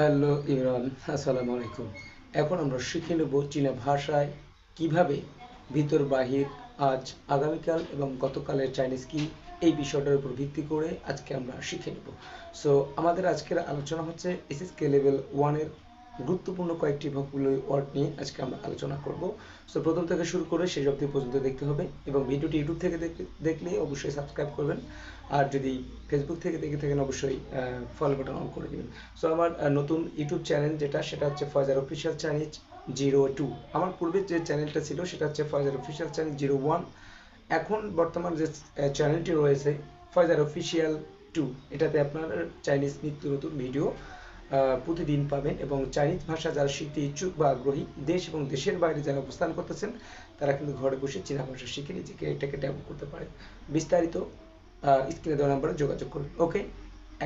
Hello Imran, আসসালামু আলাইকুম। এখন আমরা শিখে নেব চীনা ভাষায় কীভাবে ভিতর বাহির আজ, আগামীকাল এবং গতকালের চাইনিজ কি, এই বিষয়টার উপর ভিত্তি করে আজকে আমরা শিখে নেব। সো আমাদের আজকের আলোচনা হচ্ছে এসএসকে লেভেল ওয়ানের গুরুত্বপূর্ণ কয়েকটি ভোকাবুলারি ওয়ার্ড নিয়ে আজকে আমরা আলোচনা করব। সো প্রথম থেকে শুরু করে শেষ অবধি পর্যন্ত দেখতে হবে এবং ভিডিওটি ইউটিউব থেকে দেখ- দেখলে অবশ্যই সাবস্ক্রাইব করবেন। আর যদি ফেসবুক থেকে দেখে থাকেন, অবশ্যই ফলো বাটন অন করে দিবেন। সো আমার নতুন ইউটিউব চ্যানেল যেটা, সেটা হচ্ছে ফয়জার অফিসিয়াল চ্যানেল জিরো টু আমার পূর্বে যে চ্যানেলটা ছিল, সেটা হচ্ছে ফয়জার অফিসিয়াল চ্যানেল জিরো ওয়ান এখন বর্তমান যে চ্যানেলটি রয়েছে ফয়জার অফিসিয়াল টু এটাতে আপনার চাইনিজ নিত্য নতুন ভিডিও প্রতিদিন পাবেন এবং চাইনিজ ভাষা যারা শিখতে ইচ্ছুক বা আগ্রহী, দেশ এবং দেশের বাইরে যারা অবস্থান করতেছেন, তারা কিন্তু ঘরে বসে চীনা ভাষা শিখে নিজেকে এটাকে ডেভেলপ করতে পারেন বিস্তারিত স্ক্রিনে দেওয়া নাম্বারে যোগাযোগ করুন। ওকে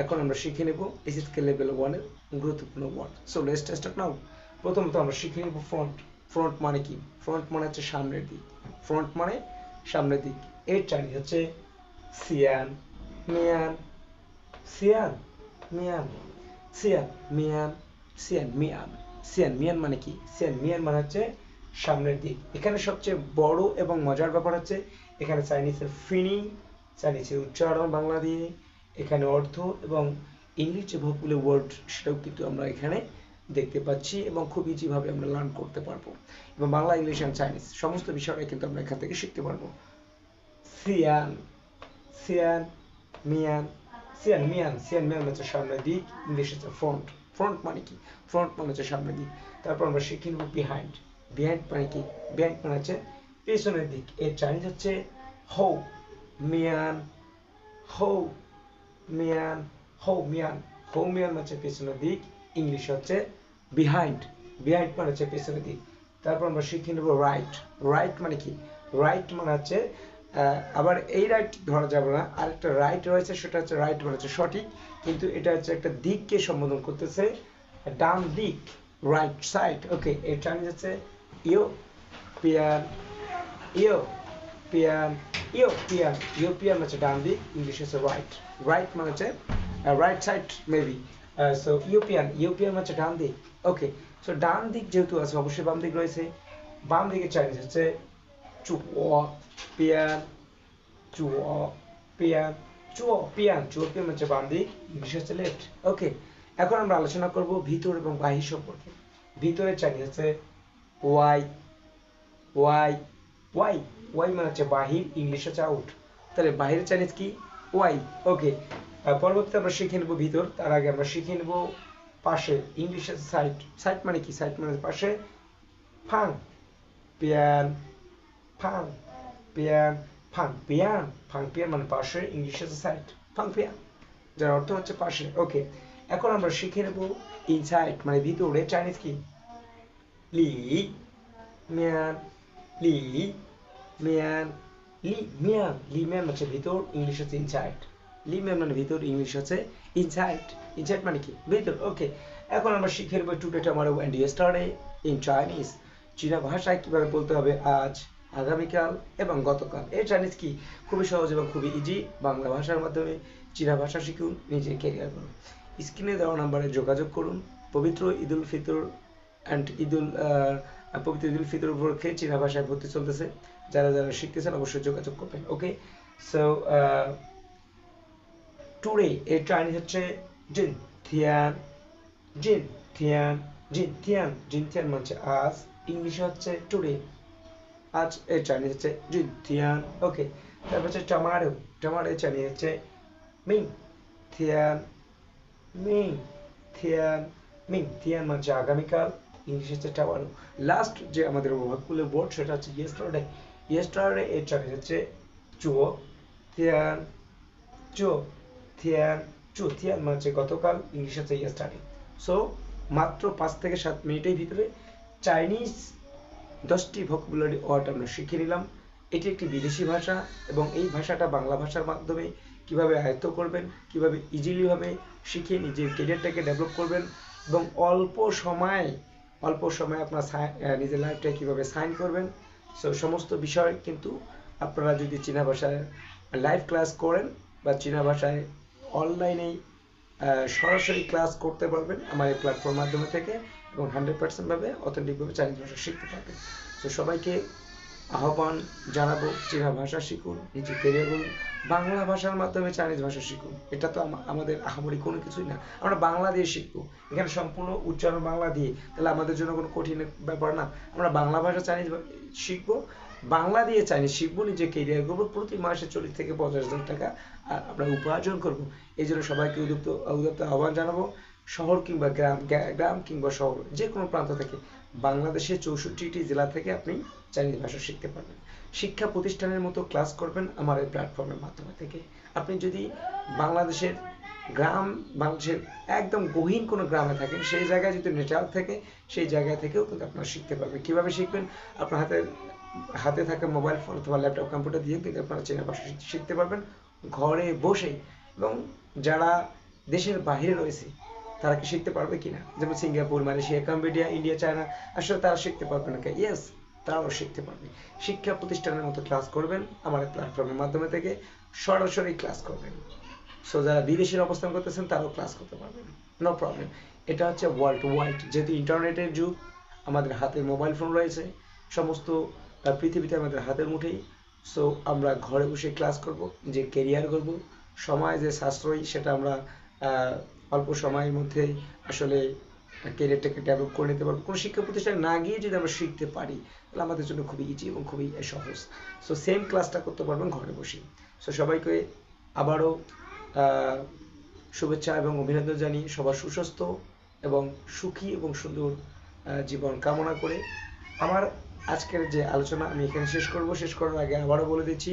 এখন আমরা শিখে নেব এসএসকে লেভেল ওয়ানের গুরুত্বপূর্ণ word so let's start now প্রথমত আমরা শিখে নেব ফ্রন্ট ফ্রন্ট মানে কি? ফ্রন্ট মানে হচ্ছে সামনের দিক। ফ্রন্ট মানে সামনের দিক। এর চাইনিজ হচ্ছে সিয়ান, মিয়ান। সিয়ান, মিয়ান। সিয়ান মিয়ান সিয়ান মিয়ান সিয়ান মিয়ান মানে কি? সিয়ান মিয়ান মানে হচ্ছে সামনের দিক। এখানে সবচেয়ে বড় এবং মজার ব্যাপার হচ্ছে এখানে চাইনিজের ফিনিং চাইনিজের উচ্চারণ বাংলা দিয়ে, এখানে অর্থ এবং ইংলিশ যে ওয়ার্ড সেটাও কিন্তু আমরা এখানে দেখতে পাচ্ছি এবং খুব ইজি ভাবে আমরা লার্ন করতে পারব। এবং বাংলা ইংলিশ অ্যান্ড চাইনিজ সমস্ত বিষয়টা কিন্তু আমরা এখান থেকে শিখতে পারব। সিয়ান সিয়ান মিয়ান হচ্ছে দিক ইংলিশ হচ্ছে ফ্রন্ট ফ্রন্ট মানে কি ফ্রন্ট মানে হচ্ছে দিক তারপর আমরা শিখে নেব বিহাইন্ড বিহাইন্ড মানে কি বিহাইন্ড মানে হচ্ছে পেছনের দিক এর হচ্ছে হৌ মিয়ান হৌ মিয়ান হৌ মিয়ান হৌ মিয়ান হচ্ছে পেছনের দিক ইংলিশ হচ্ছে বিহাইন্ড বিহাইন্ড মানে হচ্ছে পেছনের দিক তারপর আমরা শিখে নেব রাইট রাইট মানে কি রাইট মানে হচ্ছে আবার এই রাইট ধরা যাবে না। আরেকটা রাইট রয়েছে, সেটা হচ্ছে রাইট মানে হচ্ছে সঠিক, কিন্তু এটা হচ্ছে একটা দিককে সম্বোধন করতেছে, ডান দিক রাইট সাইড ওকে এর চাইনিজ হচ্ছে ইউ পিয়ান ইউ পিয়ান ইউ পিয়ান ইউ পিয়ান হচ্ছে ডান দিক, ইংলিশ হচ্ছে রাইট রাইট মানে হচ্ছে রাইট সাইড মেবি সো ইউপিয়ান ইউপিয়ান হচ্ছে ডান দিক ওকে সো ডান দিক যেহেতু আছে, অবশ্যই বাম দিক রয়েছে, বাম দিকে চাইনিজ হচ্ছে চুয়া পিয়ান চুয়া পিয়ান চুয়া পিয়ান চুয়া পিয়ান হচ্ছে বাম দিক ইংলিশ হচ্ছে লেফট ওকে এখন আমরা আলোচনা করব ভিতর এবং বাহির সম্পর্কে ভিতরে চাইনিজ হচ্ছে ওয়াই ওয়াই ওয়াই ওয়াই মানে হচ্ছে বাহির ইংলিশ হচ্ছে আউট তাহলে বাহিরের চাইনিজ কি ওয়াই ওকে পরবর্তীতে আমরা শিখে নেব ভিতর তার আগে আমরা শিখে নেব পাশে ইংলিশ হচ্ছে সাইড সাইড মানে কি সাইড মানে পাশে ফাং পিয়ান ফাং পিয়ান ফাং পিয়ান ফাং পিয়ান মানে পাশে ইংলিশ সাইড ফাং পিয়ান যার অর্থ হচ্ছে পাশে। ওকে এখন আমরা শিখে নেব ইনসাইড মানে ভিতরে চাইনিজ কি? লি মিয়ান লি মিয়ান লি মিয়ান লি মিয়ান হচ্ছে ভিতর ইংলিশ হচ্ছে ইনসাইড লি মিয়ান মানে ভিতর ইংলিশ হচ্ছে ইনসাইড ইনসাইড মানে কি? ভিতর। ওকে এখন আমরা শিখে নেব today tomorrow and yesterday in Chinese চীনা ভাষায় কীভাবে বলতে হবে আজ? আগামীকাল এবং গতকাল। এই চাইনিজ কি খুবই সহজ এবং খুবই ইজি বাংলা ভাষার মাধ্যমে চীনা ভাষা শিখুন নিজের ক্যারিয়ার করুন। স্ক্রিনে দেওয়া নাম্বারে যোগাযোগ করুন। পবিত্র ঈদুল ফিতর অ্যান্ড ঈদুল পবিত্র ঈদুল ফিতর উপলক্ষে চীনা ভাষায় ভর্তি চলতেছে। যারা যারা শিখতেছেন অবশ্যই যোগাযোগ করবেন ওকে সো টুডে এর চাইনিজ হচ্ছে জিন, থিয়ান জিন থিয়ান জিন থিয়ান। জিন, থিয়ান মানে আজ। ইংলিশে হচ্ছে টুডে আজ হচ্ছে জিন থিয়ান ওকে তারপর হচ্ছে টমাটো টমাটো চাইনিজ হচ্ছে মিং থিয়ান মিং থিয়ান মিং থিয়ান মানে আগামীকাল ইংলিশ হচ্ছে টমাটো লাস্ট যে আমাদের ওয়ার্কগুলো বোর্ড সেটা হচ্ছে ইয়েস্টারডে ইয়েস্টারডে এর চাইনিজ হচ্ছে চুয়ো। থিয়ান চো থিয়ান চু থিয়ান মানে হচ্ছে গতকাল ইংলিশ হচ্ছে ইয়েস্টারডে সো মাত্র পাঁচ থেকে সাত মিনিটের ভিতরে চাইনিজ দশটি ভোকাবুলারি ওয়ার্ড আমরা শিখে নিলাম। এটি একটি বিদেশি ভাষা এবং এই ভাষাটা বাংলা ভাষার মাধ্যমে কীভাবে আয়ত্ত করবেন, কীভাবে ইজিলি ভাবে শিখে নিজের কেরিয়ারটাকে ডেভেলপ করবেন এবং অল্প সময়, অল্প সময়ে আপনার নিজের লাইফটা কীভাবে সাইন করবেন। সো সমস্ত বিষয় কিন্তু আপনারা যদি চীনা ভাষায় লাইভ ক্লাস করেন বা চীনা ভাষায় অনলাইনেই সরাসরি ক্লাস করতে পারবেন আমার এই প্ল্যাটফর্ম মাধ্যমে থেকে। এবং হান্ড্রেড পার্সেন্ট ভাবে অথেন্টিকভাবে চাইনিজ ভাষা শিখতে পারবেন তো সবাইকে আহ্বান জানাব চীনা ভাষা শিখুন নিজে ক্যারিয়ার করুন বাংলা ভাষার মাধ্যমে চাইনিজ ভাষা শিখুন। এটা তো আমাদের আহামরি কোনো কিছুই না। আমরা বাংলা দিয়ে শিখব। এখানে সম্পূর্ণ উচ্চারণ বাংলা দিয়ে। তাহলে আমাদের জন্য কোনো কঠিন ব্যাপার না। আমরা বাংলা ভাষা চাইনিজ শিখব। বাংলা দিয়ে চাইনিজ শিখব নিজে ক্যারিয়ার করব প্রতি মাসে চল্লিশ থেকে পঞ্চাশ হাজার টাকা আমরা উপার্জন করব। এই জন্য সবাইকে উদ্যুক্ত উদ্যুক্ত আহ্বান জানাব। শহর কিংবা গ্রাম গ্রাম কিংবা শহর যে কোনো প্রান্ত থেকে বাংলাদেশের চৌষট্টিটি জেলা থেকে আপনি চাইনিজ ভাষা শিখতে পারবেন। শিক্ষা প্রতিষ্ঠানের মতো ক্লাস করবেন আমার এই প্ল্যাটফর্মের মাধ্যমে থেকে। আপনি যদি বাংলাদেশের গ্রাম, বাংলাদেশের একদম গহীন কোনো গ্রামে থাকেন, সেই জায়গায় যদি নেটওয়ার্ক থাকে, সেই জায়গা থেকেও কিন্তু আপনারা শিখতে পারবেন। কীভাবে শিখবেন? আপনার হাতে হাতে থাকা মোবাইল ফোন অথবা ল্যাপটপ, কম্পিউটার দিয়ে কিন্তু আপনারা চীনা ভাষা শিখ- শিখতে পারবেন। ঘরে বসেই এবং যারা দেশের বাইরে রয়েছে তারা কি শিখতে পারবে কিনা? যেমন Singapore, Malaysia, Cambodia, India, China, আসলে তারা শিখতে পারবে না ইয়েস তারাও শিখতে পারবে। শিক্ষা প্রতিষ্ঠানের মতো ক্লাস করবেন আমার প্ল্যাটফর্মের মাধ্যমে থেকে। সরাসরি ক্লাস করবেন। সো যারা বিদেশের অবস্থান করতেছেন, তারাও ক্লাস করতে পারবেন। নো প্রবলেম এটা হচ্ছে ওয়ার্ল্ড ওয়াইড যেহেতু ইন্টারনেটের যুগ, আমাদের হাতে মোবাইল ফোন রয়েছে, সমস্ত পৃথিবীতে আমাদের হাতের মুঠেই। সো আমরা ঘরে বসে ক্লাস করব, যে কেরিয়ার করব, সময় যে সাশ্রয়ী, সেটা আমরা অল্প সময়ের মধ্যে আসলে ক্যারিয়ারটাকে ডেভেলপ করে নিতে পারব। কোনো শিক্ষা প্রতিষ্ঠানে না গিয়ে যদি আমরা শিখতে পারি, তাহলে আমাদের জন্য খুবই ইজি এবং খুবই সহজ। সো সেম ক্লাসটা করতে পারবেন ঘরে বসে। সো সবাইকে আবারও শুভেচ্ছা এবং অভিনন্দন জানিয়ে সবার সুস্বাস্থ্য এবং সুখী এবং সুন্দর জীবন কামনা করে। আমার আজকের যে আলোচনা আমি এখানে শেষ করব। শেষ করার আগে আবারও বলে দিচ্ছি,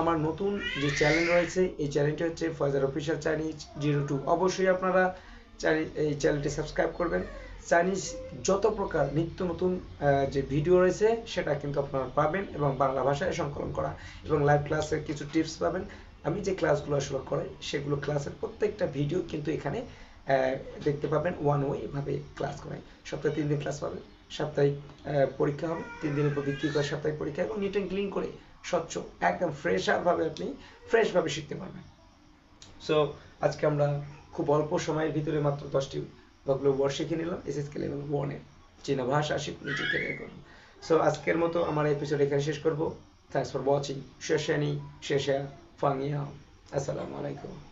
আমার নতুন যে চ্যানেল রয়েছে, এই চ্যানেলটি হচ্ছে ফয়জার অফিসিয়াল চাইনিজ জিরো টু। অবশ্যই আপনারা এই চ্যানেলটি সাবস্ক্রাইব করবেন। চাইনিজ যত প্রকার নিত্য নতুন যে ভিডিও রয়েছে, সেটা কিন্তু আপনারা পাবেন এবং বাংলা ভাষায় সংকলন করা। এবং লাইভ ক্লাসের কিছু টিপস পাবেন। আমি যে ক্লাসগুলো আসলে করাই, সেগুলো ক্লাসের প্রত্যেকটা ভিডিও কিন্তু এখানে দেখতে পাবেন। ওয়ান ওয়ে এভাবে ক্লাস করাই। সপ্তাহে তিন দিন ক্লাস পাবেন। সাপ্তাহিক পরীক্ষা হবে, তিন দিনের উপর ভিত্তি করে সাপ্তাহিক পরীক্ষা এবং নিট অ্যান্ড ক্লিন করে স্বচ্ছ, একদম ফ্রেশ ভাবে আপনি ফ্রেশ ভাবে শিখতে পারবেন। সো আজকে আমরা খুব অল্প সময়ের ভিতরে মাত্র দশটি ভগ্লো ওয়ার্ড শিখে নিলাম এস এসএসকে লেভেল ওয়ানে চীনা ভাষা শিখ নিজে ক্যারিয়ার করুন। সো আজকের মতো আমার এপিসোড এখানে শেষ করব। থ্যাংকস ফর ওয়াচিং শেষানি শেষা ফাংইয়া আসসালামু আলাইকুম